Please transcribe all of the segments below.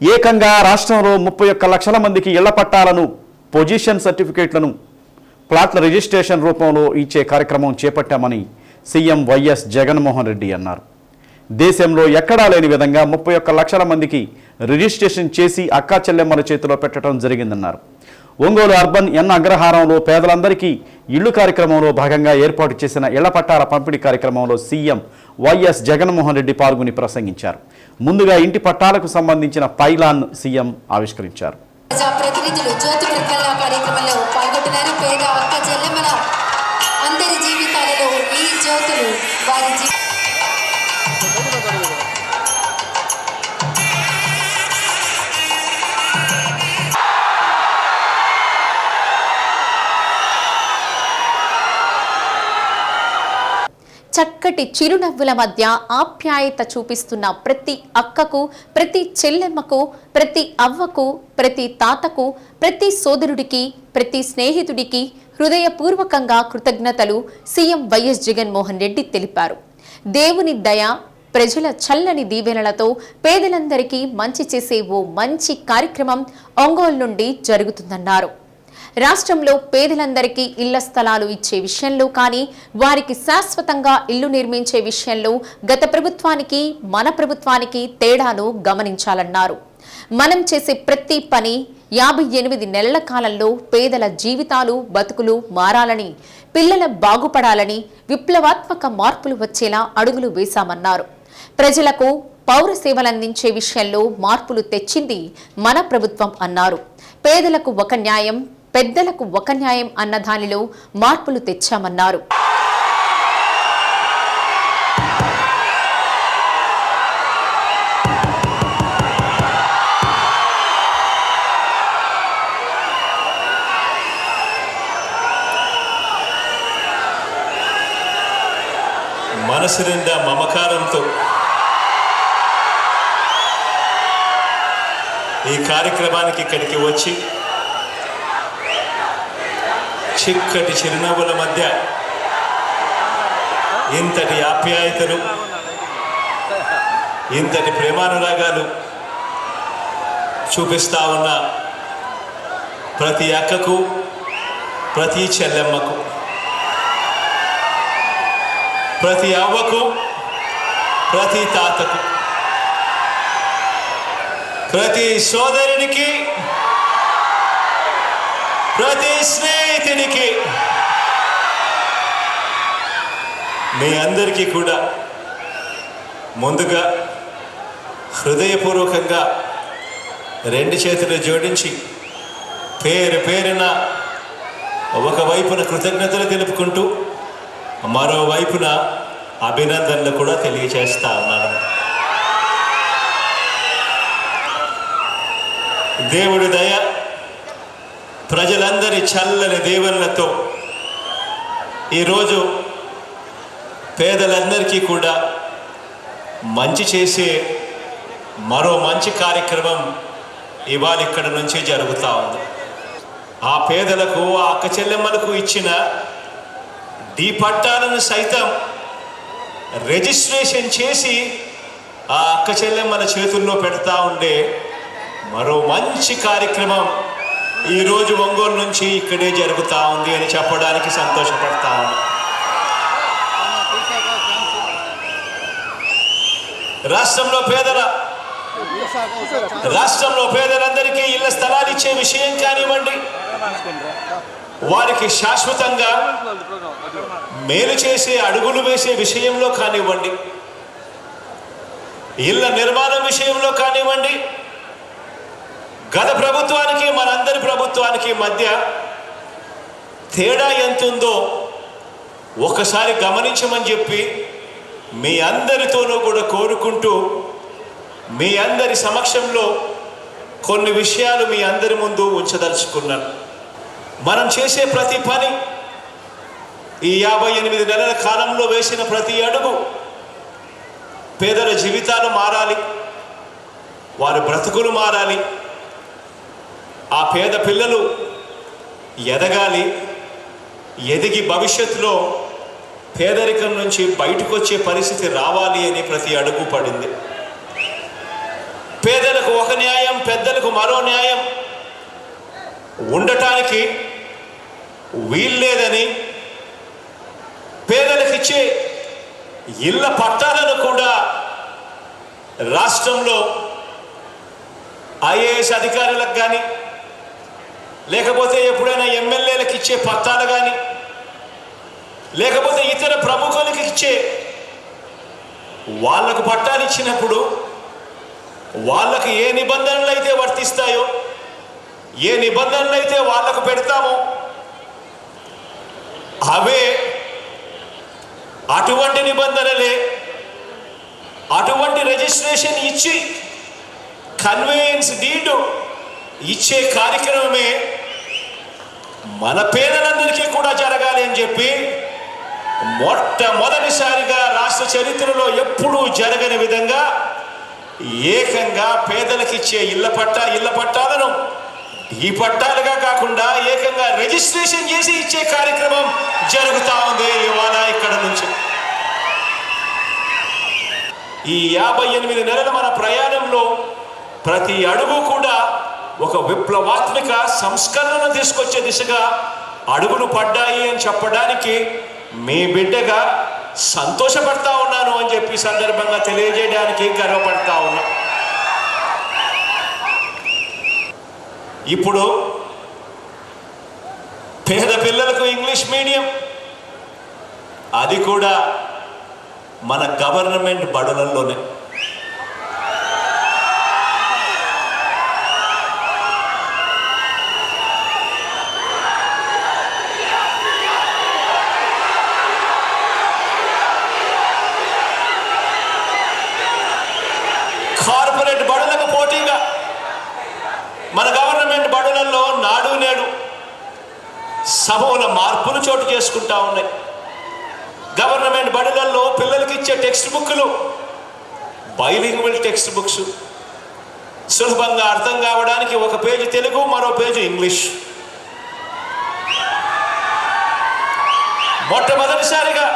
ఏకంగా రాష్ట్రంలో ముప్పై ఒక్క లక్షల మందికి ఇళ్ళ పట్టాలను పొజిషన్ సర్టిఫికేట్లను ప్లాట్ల రిజిస్ట్రేషన్ రూపంలో ఇచ్చే కార్యక్రమం చేపట్టామని సీఎం వైఎస్ జగన్మోహన్ రెడ్డి అన్నారు. దేశంలో ఎక్కడా లేని విధంగా ముప్పై ఒక్క లక్షల మందికి రిజిస్ట్రేషన్ చేసి అక్కా చెల్లెమ్మల చేతిలో పెట్టడం జరిగిందన్నారు. ఒంగోలు అర్బన్ ఎన్ అగ్రహారంలో పేదలందరికీ ఇళ్ళు కార్యక్రమంలో భాగంగా ఏర్పాటు చేసిన ఇళ్ళ పట్టాల పంపిణీ కార్యక్రమంలో సీఎం వైఎస్ జగన్మోహన్ రెడ్డి పాల్గొని ప్రసంగించారు. ముందుగా ఇంటి పట్టాలకు సంబంధించిన పైలాన్ సీఎం ఆవిష్కరించారు. ప్రతినిధులు జ్యోతి కార్యక్రమంలో పాల్గొంటున్నారు. పేద అక్క చెల్లెమ్మల అందరి జీవితాలలో ఈ జ్యోతులు వారి చక్కటి చిరునవ్వుల మధ్య ఆప్యాయత చూపిస్తున్న ప్రతి అక్కకు ప్రతి చెల్లెమ్మకు ప్రతి అవ్వకు ప్రతి తాతకు ప్రతి సోదరుడికి ప్రతి స్నేహితుడికి హృదయపూర్వకంగా కృతజ్ఞతలు సీఎం వైఎస్ జగన్మోహన్ రెడ్డి తెలిపారు. దేవుని దయ ప్రజల చల్లని దీవెనలతో పేదలందరికీ మంచి చేసే ఓ మంచి కార్యక్రమం ఒంగోలు నుండి జరుగుతుందన్నారు. రాష్ట్రంలో పేదలందరికీ ఇళ్ళ స్థలాలు ఇచ్చే విషయంలో కానీ వారికి శాశ్వతంగా ఇల్లు నిర్మించే విషయంలో గత ప్రభుత్వానికి మన ప్రభుత్వానికి తేడాను గమనించాలన్నారు. మనం చేసే ప్రతి పని యాభై ఎనిమిది నెలల కాలంలో పేదల జీవితాలు బతుకులు మారాలని పిల్లల బాగుపడాలని విప్లవాత్మక మార్పులు వచ్చేలా అడుగులు వేశామన్నారు. ప్రజలకు పౌర సేవలందించే విషయంలో మార్పులు తెచ్చింది మన ప్రభుత్వం అన్నారు. పేదలకు ఒక న్యాయం పెద్దలకు ఒక న్యాయం అన్న దానిలో మార్పులు తెచ్చామన్నారు. మనసు నిండా మమకారంతో ఈ కార్యక్రమానికి ఇక్కడికి వచ్చి చిక్కటి చిరునవ్వుల మధ్య ఇంతటి ఆప్యాయతలు ఇంతటి ప్రేమానురాగాలు చూపిస్తా ఉన్న ప్రతి అక్కకు ప్రతి చెల్లెమ్మకు ప్రతి అవ్వకు ప్రతి తాతకు ప్రతి సోదరునికి ప్రతి స్నేహితునికి మీ అందరికీ కూడా ముందుగా హృదయపూర్వకంగా రెండు చేతులు జోడించి పేరు పేరున ఒకవైపున కృతజ్ఞతలు తెలుపుకుంటూ మరోవైపున అభినందనలు కూడా తెలియజేస్తా ఉన్నాను. దేవుడి దయ ప్రజలందరి చల్లని దీవెనలతో ఈరోజు పేదలందరికీ కూడా మంచి చేసే మరో మంచి కార్యక్రమం ఇవాళ ఇక్కడ నుంచి జరుగుతూ ఉంది. ఆ పేదలకు ఆ అక్క చెల్లెమ్మలకు ఇచ్చిన డీ పట్టాలను సైతం రిజిస్ట్రేషన్ చేసి ఆ అక్క చెల్లెమ్మల చేతుల్లో పెడతా ఉండే మరో మంచి కార్యక్రమం ఈరోజు ఒంగోలు నుంచి ఇక్కడే జరుగుతూ ఉంది అని చెప్పడానికి సంతోషపడతా ఉంది రాష్ట్రంలో పేదల రాష్ట్రంలో పేదలందరికీ ఇళ్ళ స్థలాలు ఇచ్చే విషయం కానివ్వండి వారికి శాశ్వతంగా మేలు చేసే అడుగులు వేసే విషయంలో కానివ్వండి ఇళ్ళ నిర్మాణం విషయంలో కానివ్వండి గత ప్రభుత్వానికి మనందరి ప్రభుత్వానికి మధ్య తేడా ఎంతుందో ఒకసారి గమనించమని చెప్పి మీ అందరితోనూ కూడా కోరుకుంటూ మీ అందరి సమక్షంలో కొన్ని విషయాలు మీ అందరి ముందు ఉంచదలుచుకున్నాను. మనం చేసే ప్రతి పని ఈ యాభై ఎనిమిది నెలల కాలంలో వేసిన ప్రతి అడుగు పేదల జీవితాలు మారాలి వారి బ్రతుకులు మారాలి ఆ పేద పిల్లలు ఎదగాలి ఎదిగి భవిష్యత్తులో పేదరికం నుంచి బయటకు వచ్చే పరిస్థితి రావాలి అని ప్రతి అడుగు పడింది. పేదలకు ఒక న్యాయం పెద్దలకు మరో న్యాయం. ఉండటానికి వీల్లేదని పేదలకు ఇచ్చే ఇళ్ళ పట్టాలను కూడా రాష్ట్రంలో ఐఏఎస్ అధికారులకు కానీ లేకపోతే ఎప్పుడైనా ఎమ్మెల్యేలకు ఇచ్చే పట్టాలు కానీ లేకపోతే ఇతర ప్రముఖులకు ఇచ్చే వాళ్ళకు పట్టాలు ఇచ్చినప్పుడు వాళ్ళకు ఏ నిబంధనలు అయితే వర్తిస్తాయో ఏ నిబంధనలు అయితే వాళ్ళకు పెడతామో అవే అటువంటి నిబంధనలే అటువంటి రిజిస్ట్రేషన్ ఇచ్చి కన్వేయన్స్ డీడ్ ఇచ్చే కార్యక్రమమే మన పేదలందరికీ కూడా జరగాలి అని చెప్పి మొట్టమొదటిసారిగా రాష్ట్ర చరిత్రలో ఎప్పుడూ జరగని విధంగా ఏకంగా పేదలకు ఇచ్చే ఇళ్ళ పట్టా ఇళ్ళ పట్టాలను ఈ పట్టాలుగా కాకుండా ఏకంగా రిజిస్ట్రేషన్ చేసి ఇచ్చే కార్యక్రమం జరుగుతా ఉంది ఇవాళ ఇక్కడ నుంచి. ఈ యాభై ఎనిమిది నెలల మన ప్రయాణంలో ప్రతి అడుగు కూడా ఒక విప్లవాత్మిక సంస్కరణను తీసుకొచ్చే దిశగా అడుగులు పడ్డాయి అని చెప్పడానికి మీ బిడ్డగా సంతోషపడతా ఉన్నాను అని చెప్పి సందర్భంగా తెలియజేయడానికి గర్వపడతా ఉన్నా. ఇప్పుడు పేద పిల్లలకు ఇంగ్లీష్ మీడియం అది కూడా మన గవర్నమెంట్ బడులలోనే కార్పొరేట్ బడులకు పోటీగా మన గవర్నమెంట్ బడులలో నాడు నేడు సమూల మార్పులు చోటు చేసుకుంటా ఉన్నాయి గవర్నమెంట్ బడులలో పిల్లలకి ఇచ్చే టెక్స్ట్ బుక్లు. Bilingual text books. సులభంగా అర్థం కావడానికి ఒక పేజీ తెలుగు మరో పేజీ ఇంగ్లీష్. మొట్టమొదటిసారిగా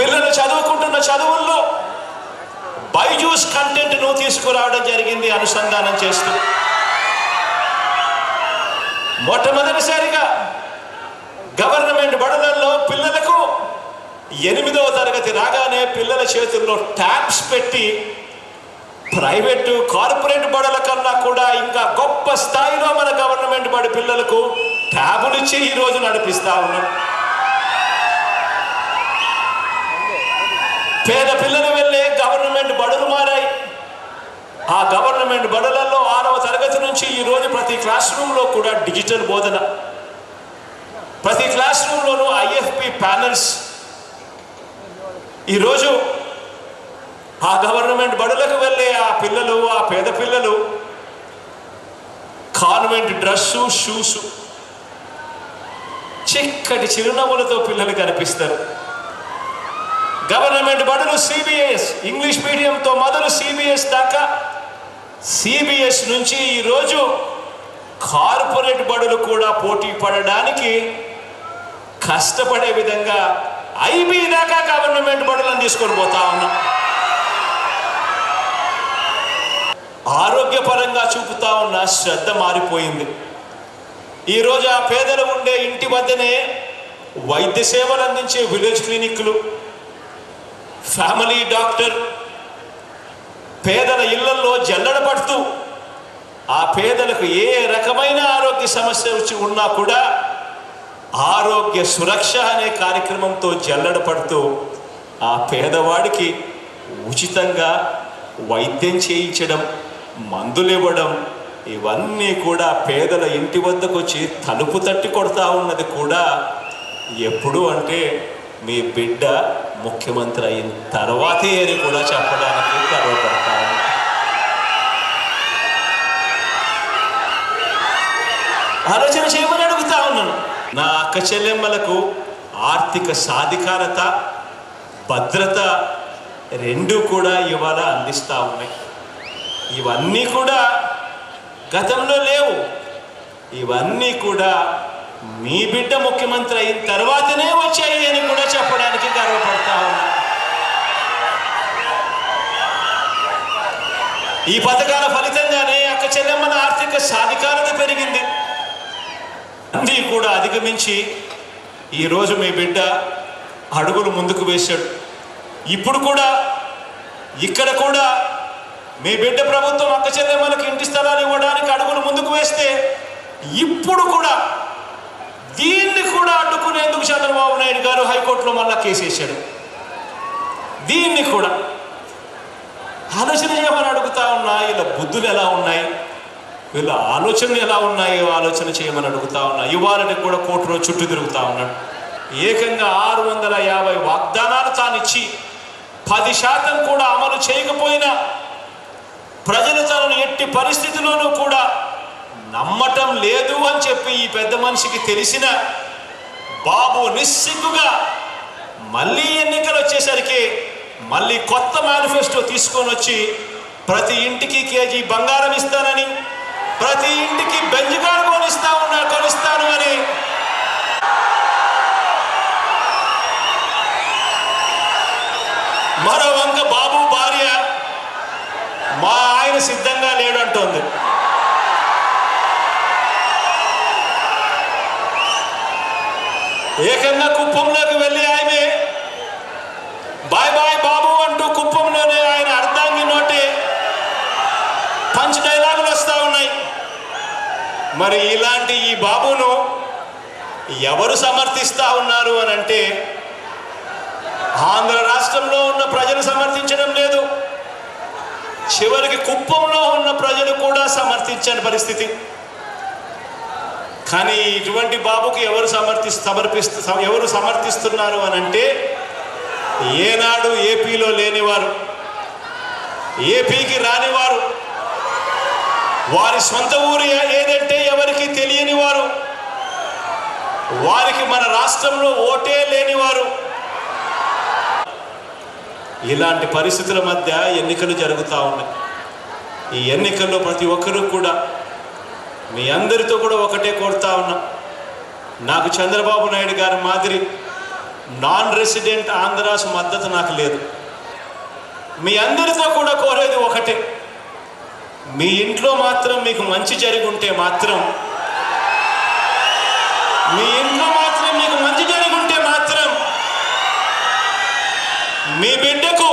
పిల్లలు చదువుకుంటున్న చదువుల్లో బైజూస్ కంటెంట్ను తీసుకురావడం జరిగింది అనుసంధానం చేస్తూ. మొట్టమొదటిసారిగా గవర్నమెంట్ బడులలో పిల్లలకు ఎనిమిదవ తరగతి రాగానే పిల్లల చేతుల్లో ట్యాబ్స్ పెట్టి ప్రైవేటు కార్పొరేట్ బడుల కన్నా కూడా ఇంకా గొప్ప స్థాయిలో మన గవర్నమెంట్ బడి పిల్లలకు ట్యాబులు ఇచ్చి ఈరోజు నడిపిస్తా ఉన్నాం. పేద పిల్లలు వెళ్ళే గవర్నమెంట్ బడులు మారాయి. ఆ గవర్నమెంట్ బడులలో ఆరవ తరగతి నుంచి ఈరోజు ప్రతి క్లాస్ రూమ్లో కూడా డిజిటల్ బోధన. ప్రతి క్లాస్ రూమ్లోనూ ఐఎఫ్పి ప్యానల్స్ ఈరోజు ఆ గవర్నమెంట్ బడులకు వెళ్ళే ఆ పిల్లలు ఆ పేద పిల్లలు కాన్వెంట్ డ్రెస్సు షూసు చిక్కటి చిరునవ్వులతో పిల్లలు కనిపిస్తారు. గవర్నమెంట్ బడులు సిబిఎస్ ఇంగ్లీష్ మీడియంతో మొదలు సిబిఎస్ దాకా. సిబిఎస్ నుంచి ఈరోజు కార్పొరేట్ బడులు కూడా పోటీ పడడానికి కష్టపడే విధంగా ఐబీ దాకా గవర్నమెంట్ బడులను తీసుకొని పోతా ఉన్నాం. ఆరోగ్యపరంగా చూపుతా ఉన్న శ్రద్ధ మారిపోయింది. ఈరోజు ఆ పేదలు ఉండే ఇంటి వద్దనే వైద్య సేవలు అందించే విలేజ్ క్లినిక్లు ఫ్యామిలీ డాక్టర్ పేదల ఇళ్ళలో జల్లడ పడుతూ ఆ పేదలకు ఏ రకమైన ఆరోగ్య సమస్య వచ్చి ఉన్నా కూడా ఆరోగ్య సురక్ష అనే కార్యక్రమంతో జల్లడ పడుతూ ఆ పేదవాడికి ఉచితంగా వైద్యం చేయించడం మందులు ఇవ్వడం ఇవన్నీ కూడా పేదల ఇంటి వద్దకు వచ్చి తలుపు తట్టి కొడతా ఉన్నది కూడా ఎప్పుడు అంటే మీ బిడ్డ ముఖ్యమంత్రి అయిన తర్వాతే అని కూడా చెప్పడానికి గర్వపడతాను. ఆలోచన చేయమని అడుగుతా ఉన్నాను. నా అక్క చెల్లెమ్మలకు ఆర్థిక సాధికారత భద్రత రెండు కూడా ఇవాళ అందిస్తూ ఉన్నాయి. ఇవన్నీ కూడా గతంలో లేవు. ఇవన్నీ కూడా మీ బిడ్డ ముఖ్యమంత్రి అయిన తర్వాతనే వచ్చాయి అని కూడా చెప్పడానికి గర్వపడతా ఉన్నా. ఈ పథకాల ఫలితంగానే అక్క చెల్లెమ్మల ఆర్థిక సాధికారత పెరిగింది. కూడా అధిగమించి ఈరోజు మీ బిడ్డ అడుగులు ముందుకు వేశాడు. ఇప్పుడు కూడా ఇక్కడ కూడా మీ బిడ్డ ప్రభుత్వం అక్క చెల్లెమ్మలకు ఇంటి స్థలాలు ఇవ్వడానికి అడుగులు ముందుకు వేస్తే ఇప్పుడు కూడా దీన్ని కూడా అడ్డుకునేందుకు చంద్రబాబు నాయుడు గారు హైకోర్టులో మళ్ళా కేసేశాడు దీన్ని కూడా. ఆలోచన చేయమని అడుగుతా ఉన్నా? ఇలా బుద్ధులు ఎలా ఉన్నాయి? వీళ్ళ ఆలోచనలు ఎలా ఉన్నాయో? ఆలోచన చేయమని అడుగుతా ఉన్నా. ఇవ్వాలని కూడా కోర్టులో చుట్టూ తిరుగుతా ఉన్నాడు. ఏకంగా ఆరు వందల యాభై వాగ్దానాలు తానిచ్చి పది శాతం కూడా అమలు చేయకపోయినా ప్రజలు తనను ఎట్టి పరిస్థితిలోనూ కూడా నమ్మటం లేదు అని చెప్పి ఈ పెద్ద మనిషికి తెలిసిన బాబు నిస్సిగ్గుగా మళ్ళీ ఎన్నికలు వచ్చేసరికి మళ్ళీ కొత్త మేనిఫెస్టో తీసుకొని వచ్చి ప్రతి ఇంటికి కేజీ బంగారం ఇస్తానని ప్రతి ఇంటికి బెంజుగాడు కొనిస్తా ఉన్నా కొనిస్తాను అని. మరో వంక బాబు భార్య మా ఆయన సిద్ధంగా లేడంటోంది ఏకంగా కుప్పంలోకి వెళ్ళి మరి ఇలాంటి ఈ బాబును ఎవరు సమర్థిస్తా ఉన్నారు అని అంటే ఆంధ్ర రాష్ట్రంలో ఉన్న ప్రజలు సమర్థించడం లేదు. చివరికి కుప్పంలో ఉన్న ప్రజలు కూడా సమర్థించని పరిస్థితి. కానీ ఇటువంటి బాబుకి ఎవరు సమర్థి సమర్పిస్తు ఎవరు సమర్థిస్తున్నారు అని అంటే ఏనాడు ఏపీలో లేనివారు ఏపీకి రానివారు వారి సొంత ఊరు ఏదంటే ఎవరికి తెలియని వారు? వారికి మన రాష్ట్రంలో ఓటే లేనివారు ఇలాంటి పరిస్థితుల మధ్య ఎన్నికలు జరుగుతూ ఉన్నాయి. ఈ ఎన్నికల్లో ప్రతి ఒక్కరూ కూడా మీ అందరితో కూడా ఒకటే కోరుతా ఉన్నా. నాకు చంద్రబాబు నాయుడు గారి మాదిరి నాన్ రెసిడెంట్ ఆంధ్రాస్ మద్దతు నాకు లేదు. మీ అందరితో కూడా కోరేది ఒకటే. మీ ఇంట్లో మాత్రం మీకు మంచి జరిగి ఉంటే మాత్రం మీ ఇంట్లో మాత్రం మీకు మంచి జరిగి ఉంటే మాత్రం మీ బిడ్డకు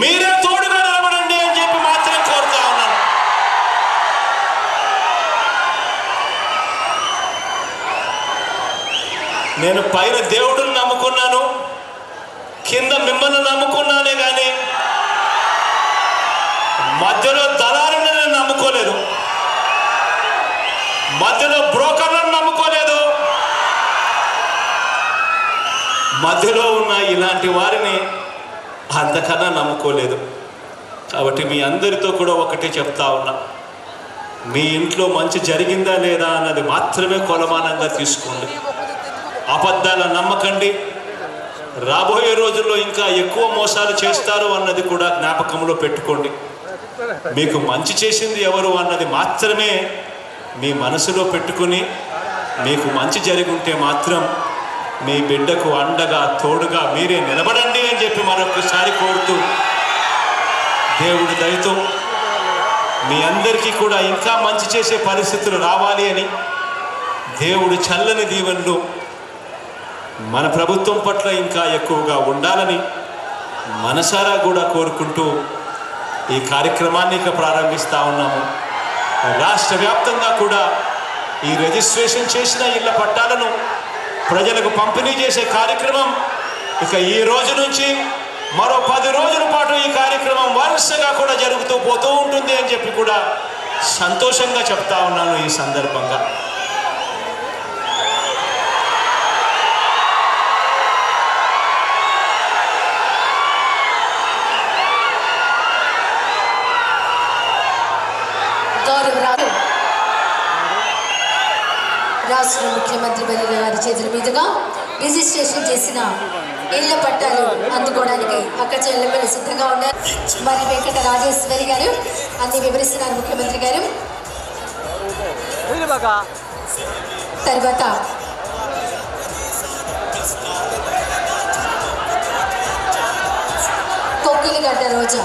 మీరే తోడుగా నిలబడండి అని చెప్పి మాత్రం కోరుతా ఉన్నాను. నేను పైన దేవుడిని నమ్ముకున్నాను కింద మిమ్మల్ని నమ్ముకున్నానే కానీ మధ్యలో దళారుని నేను నమ్ముకోలేదు మధ్యలో బ్రోకర్లను నమ్ముకోలేదు మధ్యలో ఉన్న ఇలాంటి వారిని అంతకన్నా నమ్ముకోలేదు. కాబట్టి మీ అందరితో కూడా ఒకటే చెప్తా ఉన్నా. మీ ఇంట్లో మంచి జరిగిందా లేదా అన్నది మాత్రమే కొలమానంగా తీసుకోండి. అబద్ధాల నమ్మకండి. రాబోయే రోజుల్లో ఇంకా ఎక్కువ మోసాలు చేస్తారు అన్నది కూడా జ్ఞాపకంలో పెట్టుకోండి. మీకు మంచి చేసింది ఎవరు అన్నది మాత్రమే మీ మనసులో పెట్టుకుని మీకు మంచి జరిగి ఉంటే మాత్రం మీ బిడ్డకు అండగా తోడుగా మీరే నిలబడండి అని చెప్పి మరొకసారి కోరుతూ దేవుడు దయతో మీ అందరికీ కూడా ఇంకా మంచి చేసే పరిస్థితులు రావాలి అని దేవుడు చల్లని దీవెనలు మన ప్రభుత్వం పట్ల ఇంకా ఎక్కువగా ఉండాలని మనసారా కూడా కోరుకుంటూ ఈ కార్యక్రమాన్ని ఇక ప్రారంభిస్తూ ఉన్నాము. రాష్ట్ర వ్యాప్తంగా కూడా ఈ రిజిస్ట్రేషన్ చేసిన ఇళ్ళ పట్టాలను ప్రజలకు పంపిణీ చేసే కార్యక్రమం. ఇక ఈ రోజు నుంచి మరో పది రోజుల పాటు ఈ కార్యక్రమం వరుసగా కూడా జరుగుతూ పోతూ ఉంటుంది అని చెప్పి కూడా సంతోషంగా చెప్తా ఉన్నాను ఈ సందర్భంగా. రాష్ట్ర ముఖ్యమంత్రి వర్యుల గారి చేతుల మీదుగా రిజిస్ట్రేషన్ చేసిన ఇళ్ళ పట్టాలు అందుకోవడానికి అక్క చెల్లెమ్మలు సిద్ధంగా ఉన్నారు. మరి వెంకట రాజేశ్వరి గారు అన్ని వివరిస్తున్నారు ముఖ్యమంత్రి గారు. తర్వాత కొక్కిలిగడ్డ రోజా.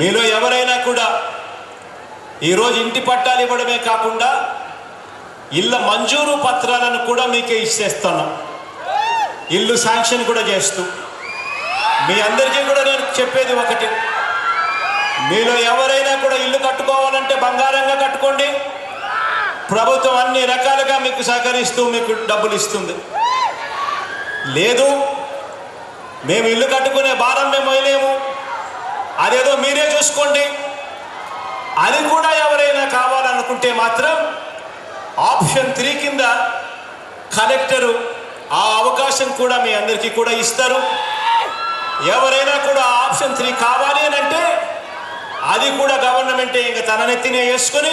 మీలో ఎవరైనా కూడా ఈరోజు ఇంటి పట్టాలు ఇవ్వడమే కాకుండా ఇళ్ళ మంజూరు పత్రాలను కూడా మీకే ఇచ్చేస్తున్నాం ఇల్లు శాంక్షన్ కూడా చేస్తూ. మీ అందరికీ కూడా నేను చెప్పేది ఒకటి. మీలో ఎవరైనా కూడా ఇల్లు కట్టుకోవాలంటే బంగారంగా కట్టుకోండి. ప్రభుత్వం అన్ని రకాలుగా మీకు సహకరిస్తూ మీకు డబ్బులు ఇస్తుంది. లేదు మేము ఇల్లు కట్టుకునే భారం మేము వేయలేము అదేదో మీరే చూసుకోండి. అది కూడా ఎవరైనా కావాలనుకుంటే మాత్రం ఆప్షన్ త్రీ కింద కలెక్టరు ఆ అవకాశం కూడా మీ అందరికీ కూడా ఇస్తారు. ఎవరైనా కూడా ఆప్షన్ త్రీ కావాలి అని అంటే అది కూడా గవర్నమెంటే ఇంకా తన నెత్తినే వేసుకొని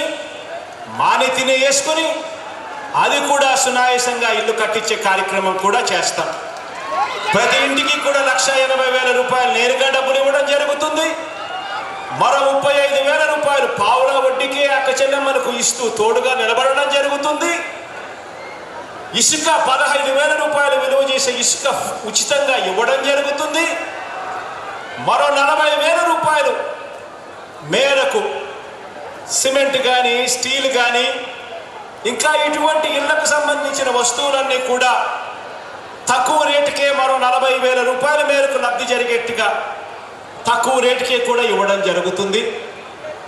మా నెత్తినే వేసుకొని అది కూడా సునాయాసంగా ఇల్లు కట్టించే కార్యక్రమం కూడా చేస్తాం. ప్రతి ఇంటికి కూడా లక్ష ఎనభై వేల రూపాయలు నేరుగా డబ్బులు ఇవ్వడం జరుగుతుంది. మరో ముప్పై ఐదు వేల రూపాయలు పావుల వడ్డీకి అక్క చెల్లెమ్మలకు ఇస్తూ తోడుగా నిలబడడం జరుగుతుంది. ఇసుక పదహైదు వేల రూపాయలు విలువ చేసే ఇసుక ఉచితంగా ఇవ్వడం జరుగుతుంది. మరో నలభై వేల రూపాయలు మేరకు సిమెంట్ కానీ స్టీల్ కానీ ఇంకా ఇటువంటి ఇళ్ళకు సంబంధించిన వస్తువులన్నీ కూడా తక్కువ రేటుకే మరో నలభై వేల రూపాయల మేరకు లబ్ధి జరిగింది తక్కువ రేటుకే కూడా ఇవ్వడం జరుగుతుంది.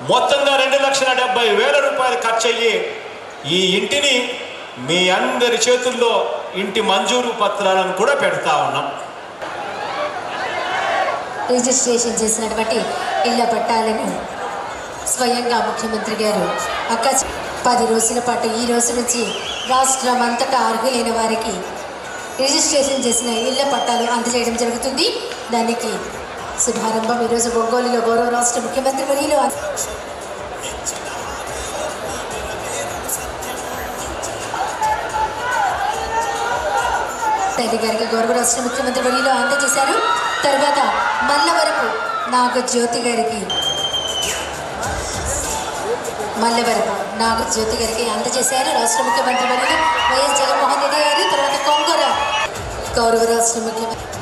మొత్తంగా రెండు లక్షల డెబ్బై వేల రూపాయలు ఖర్చు అయ్యే ఈ ఇంటిని మీ అందరి చేతుల్లో ఇంటి మంజూరు పత్రాలను కూడా పెడతా ఉన్నాం. రిజిస్ట్రేషన్ చేసినటువంటి ఇళ్ళ పట్టాలను స్వయంగా ముఖ్యమంత్రి గారు అక్క పది రోజుల పాటు ఈ రోజు నుంచి రాష్ట్రం అంతటా అర్హులైన వారికి రిజిస్ట్రేషన్ చేసిన ఇళ్ళ పట్టాలు అందజేయడం జరుగుతుంది. దానికి శుభారంభం. ఈరోజు ఒంగోలులో గౌరవ రాష్ట్ర ముఖ్యమంత్రి వర్యులు రెడ్డి గారికి గౌరవ రాష్ట్ర ముఖ్యమంత్రి వర్యులు అందజేశారు. తర్వాత మల్లవరపు నాగ జ్యోతి గారికి మల్లవరపు నాగ జ్యోతి గారికి అందజేశారు. రాష్ట్ర ముఖ్యమంత్రి వర్యులు వైఎస్ జగన్మోహన్ రెడ్డి గారు. తర్వాత కొంగూర గౌరవ రాష్ట్ర ముఖ్యమంత్రి